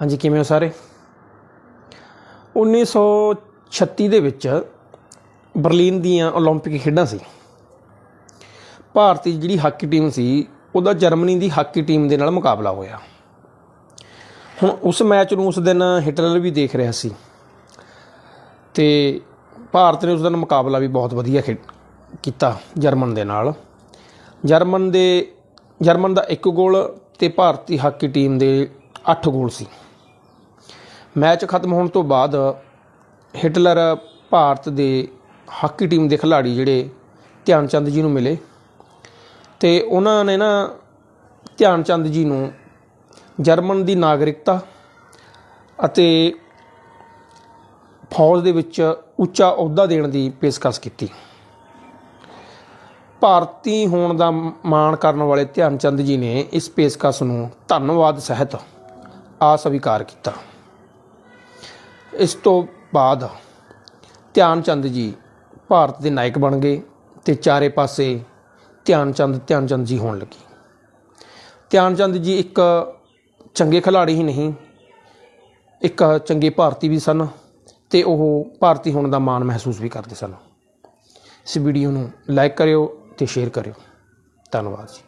ਹਾਂਜੀ ਕਿਵੇਂ ਹੋ ਸਾਰੇ 1936 ਦੇ ਵਿੱਚ ਬਰਲਿਨ ਦੀਆਂ 올림픽 ਖੇਡਾਂ ਸੀ ਭਾਰਤੀ ਜਿਹੜੀ ਹਾਕੀ ਟੀਮ ਸੀ ਉਹਦਾ ਜਰਮਨੀ ਦੀ ਹਾਕੀ ਟੀਮ ਦੇ ਨਾਲ ਮੁਕਾਬਲਾ ਹੋਇਆ ਹੁਣ ਉਸ ਮੈਚ ਨੂੰ ਉਸ ਦਿਨ ਹਿਟਲਰ ਵੀ ਦੇਖ ਰਿਹਾ ਸੀ ਤੇ ਭਾਰਤ ਨੇ ਉਸ ਦਿਨ ਮੁਕਾਬਲਾ ਵੀ ਬਹੁਤ ਵਧੀਆ ਖੇਡ ਕੀਤਾ ਜਰਮਨ ਦੇ ਨਾਲ ਜਰਮਨ ਦੇ ਜਰਮਨ ਦਾ ਇੱਕ ਗੋਲ ਤੇ ਭਾਰਤੀ ਹਾਕੀ ਟੀਮ ਦੇ 8 ਗੋਲ ਸੀ। ਮੈਚ ਖਤਮ ਹੋਣ ਤੋਂ ਬਾਅਦ ਹਿਟਲਰ ਭਾਰਤ ਦੇ ਹਾਕੀ ਟੀਮ ਦੇ ਖਿਡਾਰੀ ਜਿਹੜੇ ਧਿਆਨ ਚੰਦ ਜੀ ਨੂੰ ਮਿਲੇ ਤੇ ਉਹਨਾਂ ਨੇ ਨਾ ਧਿਆਨ ਚੰਦ ਜੀ ਨੂੰ ਜਰਮਨ ਦੀ ਨਾਗਰਿਕਤਾ ਅਤੇ ਫੌਜ ਦੇ ਵਿੱਚ ਉੱਚਾ ਅਹੁਦਾ ਦੇਣ ਦੀ ਪੇਸ਼ਕਸ਼ ਕੀਤੀ। ਭਾਰਤੀ ਹੋਣ ਦਾ ਮਾਣ ਕਰਨ ਵਾਲੇ ਧਿਆਨ ਚੰਦ ਜੀ ਨੇ ਇਸ ਪੇਸ਼ਕਸ਼ ਨੂੰ ਧੰਨਵਾਦ ਸਹਿਤ ਅਸਵੀਕਾਰ ਕੀਤਾ। ਇਸ ਤੋਂ ਬਾਅਦ ਧਿਆਨ ਚੰਦ ਜੀ ਭਾਰਤ ਦੇ ਨਾਇਕ ਬਣ ਗਏ ਤੇ ਚਾਰੇ ਪਾਸੇ ਧਿਆਨ ਚੰਦ ਧਿਆਨ ਚੰਦ ਜੀ ਹੋਣ ਲੱਗੀ। ਧਿਆਨ ਚੰਦ ਜੀ ਇੱਕ ਚੰਗੇ ਖਿਡਾਰੀ ਹੀ ਨਹੀਂ, ਇੱਕ ਚੰਗੇ ਭਾਰਤੀ ਵੀ ਸਨ ਤੇ ਉਹ ਭਾਰਤੀ ਹੋਣ ਦਾ ਮਾਣ ਮਹਿਸੂਸ ਵੀ ਕਰਦੇ ਸਨ। ਇਸ ਵੀਡੀਓ ਨੂੰ ਲਾਈਕ ਕਰਿਓ ਤੇ ਸ਼ੇਅਰ ਕਰਿਓ। ਧੰਨਵਾਦ ਜੀ।